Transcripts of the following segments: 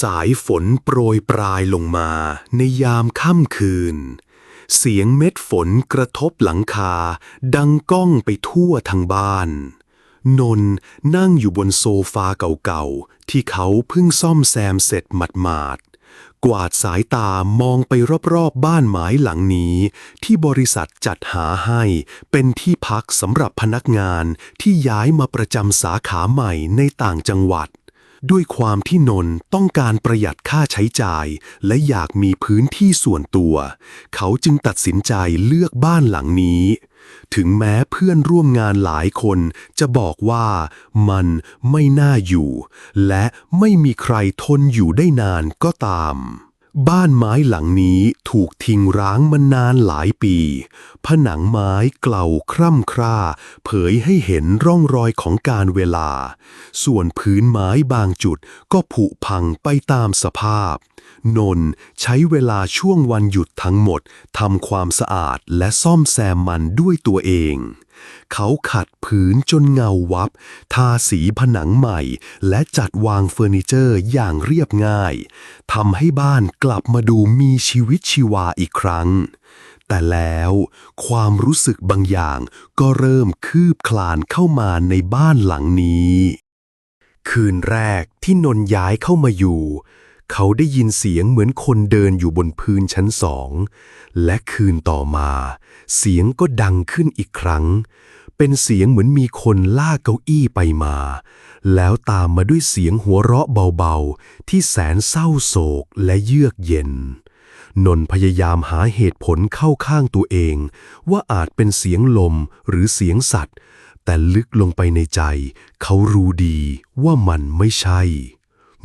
สายฝนโปรยปลายลงมาในยามค่ำคืน เสียงเม็ดฝนกระทบหลังคา ดังก้องไปทั่วทั้งบ้าน นนนั่งอยู่บนโซฟาเก่าๆ ที่เขาเพิ่งซ่อมแซมเสร็จหมาดๆ กวาดสายตามองไปรอบๆ บ้านไม้หลังนี้ ที่บริษัทจัดหาให้เป็นที่พักสำหรับพนักงานที่ย้ายมาประจำสาขาใหม่ในต่างจังหวัด ด้วยความที่นนต้องการประหยัดค่าใช้จ่าย และอยากมีพื้นที่ส่วนตัว เขาจึงตัดสินใจเลือกบ้านหลังนี้ ถึงแม้เพื่อนร่วมงานหลายคนจะบอกว่ามันไม่น่าอยู่ และไม่มีใครทนอยู่ได้นานก็ตาม บ้านไม้หลังนี้ถูกทิ้งร้างมานานหลายปี ผนังไม้เกลาคร่ำคร่า เผยให้เห็นร่องรอยของการเวลา ส่วนพื้นไม้บางจุดก็ผุพังไปตามสภาพ นนใช้เวลาช่วงวันหยุดทั้งหมดทำความสะอาดและซ่อมแซมมันด้วยตัวเอง เขาขัดพื้นจนเงาวับ ทาสีผนังใหม่ และจัดวางเฟอร์นิเจอร์อย่างเรียบง่ายทำให้บ้านกลับมาดูมีชีวิตชีวาอีกครั้ง แต่แล้วความรู้สึกบางอย่างก็เริ่มคืบคลานเข้ามาในบ้านหลังนี้ คืนแรกที่นนย้ายเข้ามาอยู่ เขาได้ยินเสียงเหมือนคนเดินอยู่บนพื้นชั้นสอง และคืนต่อมา เสียงก็ดังขึ้นอีกครั้ง เป็นเสียงเหมือนมีคนลากเก้าอี้ไปมา แล้วตามมาด้วยเสียงหัวเราะเบาๆ ที่แสนเศร้าโศกและเยือกเย็น นนพยายามหาเหตุผลเข้าข้างตัวเอง ว่าอาจเป็นเสียงลมหรือเสียงสัตว์ แต่ลึกลงไปในใจ เขารู้ดีว่ามันไม่ใช่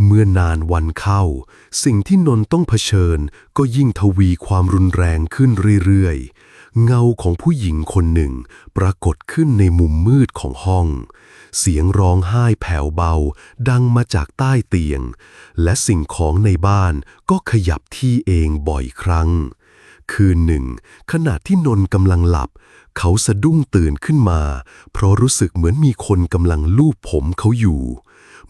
เมื่อนานวันเข้า สิ่งที่นนท์ต้องเผชิญก็ยิ่งทวีความรุนแรงขึ้นเรื่อยๆ เงาของผู้หญิงคนหนึ่งปรากฏขึ้นในมุมมืดของห้อง เสียงร้องไห้แผ่วเบาดังมาจากใต้เตียง และสิ่งของในบ้านก็ขยับที่เองบ่อยครั้ง คืนหนึ่ง ขณะที่นน์กำลังหลับ เขาสะดุ้งตื่นขึ้นมา เพราะรู้สึกเหมือนมีคนกำลังลูบผมเขาอยู่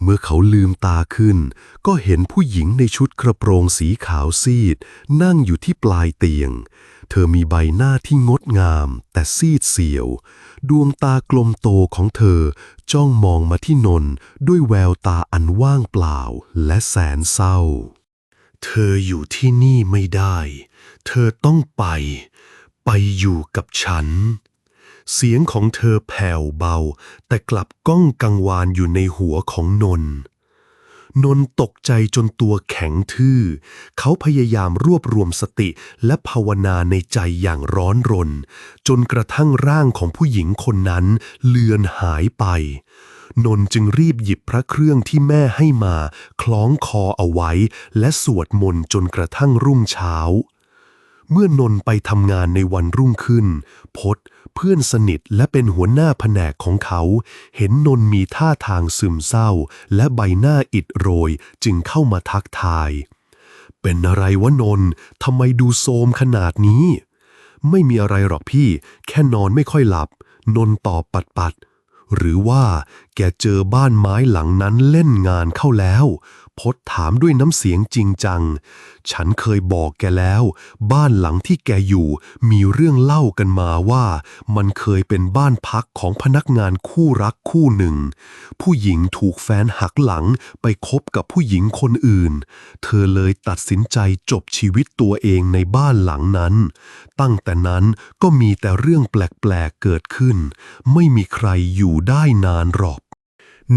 เมื่อเขาลืมตาขึ้น ก็เห็นผู้หญิงในชุดกระโปรงสีขาวซีด นั่งอยู่ที่ปลายเตียง เธอมีใบหน้าที่งดงาม แต่ซีดเสียว ดวงตากลมโตของเธอจ้องมองมาที่นน์ด้วยแววตาอันว่างเปล่าและแสนเศร้า เธออยู่ที่นี่ไม่ได้ เธอต้องไป ไปอยู่กับฉัน เสียงของเธอแผ่วเบา แต่กลับก้องกังวานอยู่ในหัวของนน นนตกใจจนตัวแข็งทื่อ เขาพยายามรวบรวมสติและภาวนาในใจอย่างร้อนรน จนกระทั่งร่างของผู้หญิงคนนั้นเลือนหายไปนนจึงรีบหยิบพระเครื่องที่แม่ให้มา คล้องคอเอาไว้ และสวดมนต์จนกระทั่งรุ่งเช้า เมื่อนนท์ไปทำงานในวันรุ่งขึ้น พศเพื่อนสนิทและเป็นหัวหน้าแผนกของเขา เห็นนนท์มีท่าทางซึมเศร้า และใบหน้าอิดโรยจึงเข้ามาทักทาย เป็นอะไรวะนนท์ทำไมดูโทรมขนาดนี้ ไม่มีอะไรหรอกพี่ แค่นอนไม่ค่อยหลับ นนท์ตอบปัดปัดๆหรือว่า แกเจอบ้านไม้หลังนั้นเล่นงานเข้าแล้วพศถามด้วยน้ำเสียงจริงจัง ฉันเคยบอกแกแล้ว บ้านหลังที่แกอยู่มีเรื่องเล่ากันมาว่า มันเคยเป็นบ้านพักของพนักงานคู่รักคู่หนึ่ง ผู้หญิงถูกแฟนหักหลังไปคบกับผู้หญิงคนอื่น เธอเลยตัดสินใจจบชีวิตตัวเองในบ้านหลังนั้น ตั้งแต่นั้นก็มีแต่เรื่องแปลกๆเกิดขึ้น ไม่มีใครอยู่ได้นานหรอก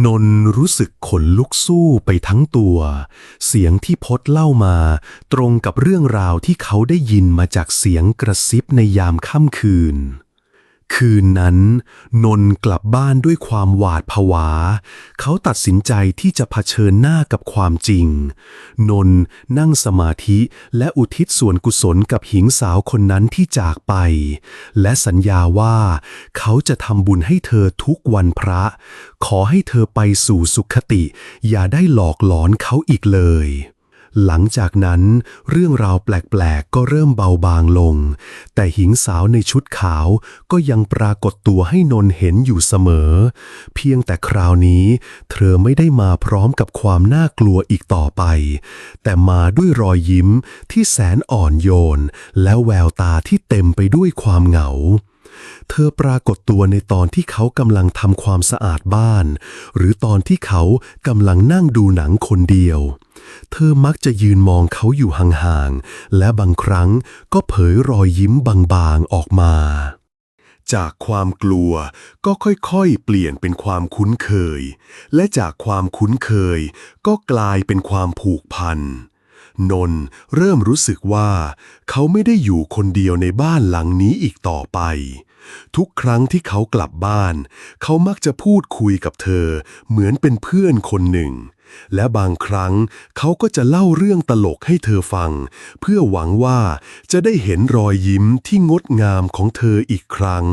นนรู้สึกขนลุกสู้ไปทั้งตัว เสียงที่พดเล่ามา ตรงกับเรื่องราวที่เขาได้ยินมาจากเสียงกระซิบในยามค่ำคืน คืนนั้น นนท์กลับบ้านด้วยความหวาดผวา เขาตัดสินใจที่จะเผชิญหน้ากับความจริง นนท์นั่งสมาธิและอุทิศส่วนกุศลกับหญิงสาวคนนั้นที่จากไป และสัญญาว่า เขาจะทำบุญให้เธอทุกวันพระ ขอให้เธอไปสู่สุขติ อย่าได้หลอกหลอนเขาอีกเลย หลังจากนั้นเรื่องราวแปลกๆ ก็เริ่มเบาบางลง แต่หญิงสาวในชุดขาวก็ยังปรากฏตัวให้นนเห็นอยู่เสมอ เพียงแต่คราวนี้ เธอไม่ได้มาพร้อมกับความน่ากลัวอีกต่อไป แต่มาด้วยรอยยิ้มที่แสนอ่อนโยน และแววตาที่เต็มไปด้วยความเหงา เธอปรากฏตัวในตอนที่เขากำลังทำความสะอาดบ้าน หรือตอนที่เขากำลังนั่งดูหนังคนเดียว เธอมักจะยืนมองเขาอยู่ห่างๆ และบางครั้งก็เผยรอยยิ้มบางๆออกมา จากความกลัวก็ค่อยๆ เปลี่ยนเป็นความคุ้นเคย และจากความคุ้นเคยก็กลายเป็นความผูกพัน นนเริ่มรู้สึกว่า เขาไม่ได้อยู่คนเดียวในบ้านหลังนี้อีกต่อไป ทุกครั้งที่เขากลับบ้าน เขามักจะพูดคุยกับเธอ เหมือนเป็นเพื่อนคนหนึ่ง และบางครั้งเขาก็จะเล่าเรื่องตลกให้เธอฟัง เพื่อหวังว่าจะได้เห็นรอยยิ้มที่งดงามของเธออีกครั้ง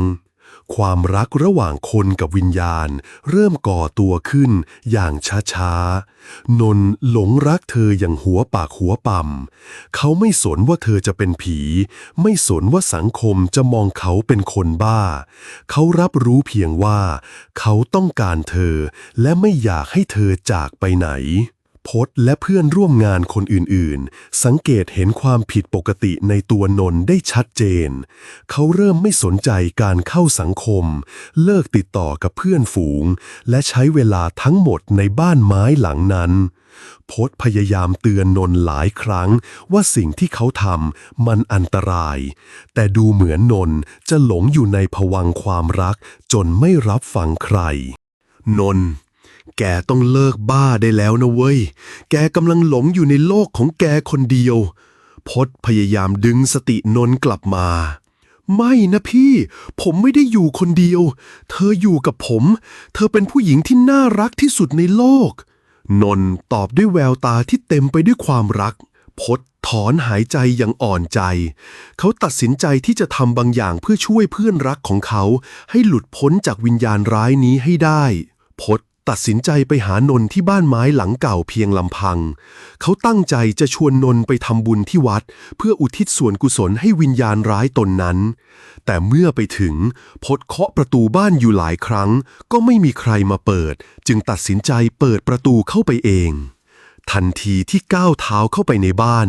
ความรักระหว่างคนกับวิญญาณ เริ่มก่อตัวขึ้นอย่างช้าๆ นนท์หลงรักเธออย่างหัวปากหัวป่ำเขาไม่สนว่าเธอจะเป็นผี ไม่สนว่าสังคมจะมองเขาเป็นคนบ้า เขารับรู้เพียงว่า เขาต้องการเธอและไม่อยากให้เธอจากไปไหน พศและเพื่อนร่วมงานคนอื่นๆ สังเกตเห็นความผิดปกติในตัวนนท์ได้ชัดเจน เขาเริ่มไม่สนใจการเข้าสังคม เลิกติดต่อกับเพื่อนฝูง และใช้เวลาทั้งหมดในบ้านไม้หลังนั้นพศพยายามเตือนนนท์หลายครั้งว่าสิ่งที่เขาทำมันอันตราย แต่ดูเหมือนนนท์จะหลงอยู่ในภวังความรักจนไม่รับฟังใคร นนท์ แกต้องเลิกบ้าได้แล้วนะเว้ย แกกำลังหลงอยู่ในโลกของแกคนเดียวพศพยายามดึงสตินนท์กลับมา ไม่นะพี่ ผมไม่ได้อยู่คนเดียว เธออยู่กับผม เธอเป็นผู้หญิงที่น่ารักที่สุดในโลก นนท์ตอบด้วยแววตาที่เต็มไปด้วยความรักพศถอนหายใจอย่างอ่อนใจ เขาตัดสินใจที่จะทำบางอย่างเพื่อช่วยเพื่อนรักของเขา ให้หลุดพ้นจากวิญญาณร้ายนี้ให้ได้พศ ตัดสินใจไปหานนที่บ้านไม้หลังเก่าเพียงลำพัง เขาตั้งใจจะชวนนนไปทำบุญที่วัด เพื่ออุทิศส่วนกุศลให้วิญญาณร้ายตนนั้น แต่เมื่อไปถึงพดเคาะประตูบ้านอยู่หลายครั้ง ก็ไม่มีใครมาเปิด จึงตัดสินใจเปิดประตูเข้าไปเอง ทันทีที่ก้าวเท้าเข้าไปในบ้าน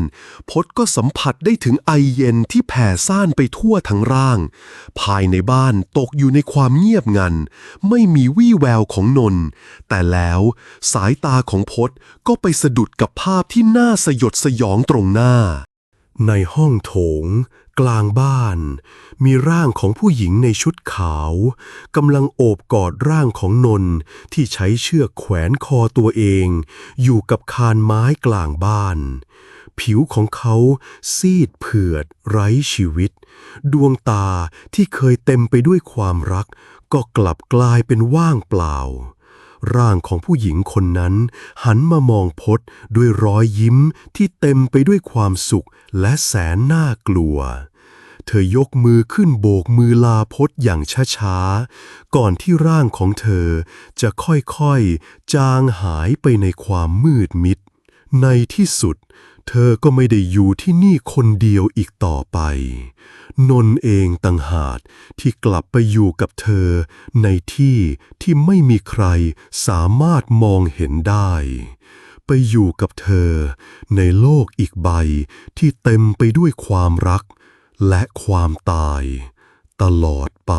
พดก็สัมผัสได้ถึงไอเย็นที่แผ่ซ่านไปทั่วทั้งร่าง ภายในบ้านตกอยู่ในความเงียบงัน ไม่มีวี่แววของนนท์แต่แล้วสายตาของพดก็ไปสะดุดกับภาพที่น่าสยดสยองตรงหน้า ในห้องโถง กลางบ้าน มีร่างของผู้หญิงในชุดขาวกำลังโอบกอดร่างของนนท์ที่ใช้เชือกแขวนคอตัวเอง อยู่กับคานไม้กลางบ้าน ผิวของเขาซีดเผือด ไร้ชีวิต ดวงตาที่เคยเต็มไปด้วยความรัก ก็กลับกลายเป็นว่างเปล่าร่างของผู้หญิงคนนั้น หันมามองพดด้วยรอยยิ้มที่เต็มไปด้วยความสุขและแสนน่ากลัว เธอยกมือขึ้นโบกมือลาพดอย่างช้าๆ ก่อนที่ร่างของเธอจะค่อยๆ จางหายไปในความมืดมิด ในที่สุด เธอก็ไม่ได้อยู่ที่นี่คนเดียวอีกต่อไป นนเองต่างหากที่กลับไปอยู่กับเธอ ในที่ที่ไม่มีใครสามารถมองเห็นได้ไปอยู่กับเธอ ในโลกอีกใบที่เต็มไปด้วยความรัก และความตายตลอดไป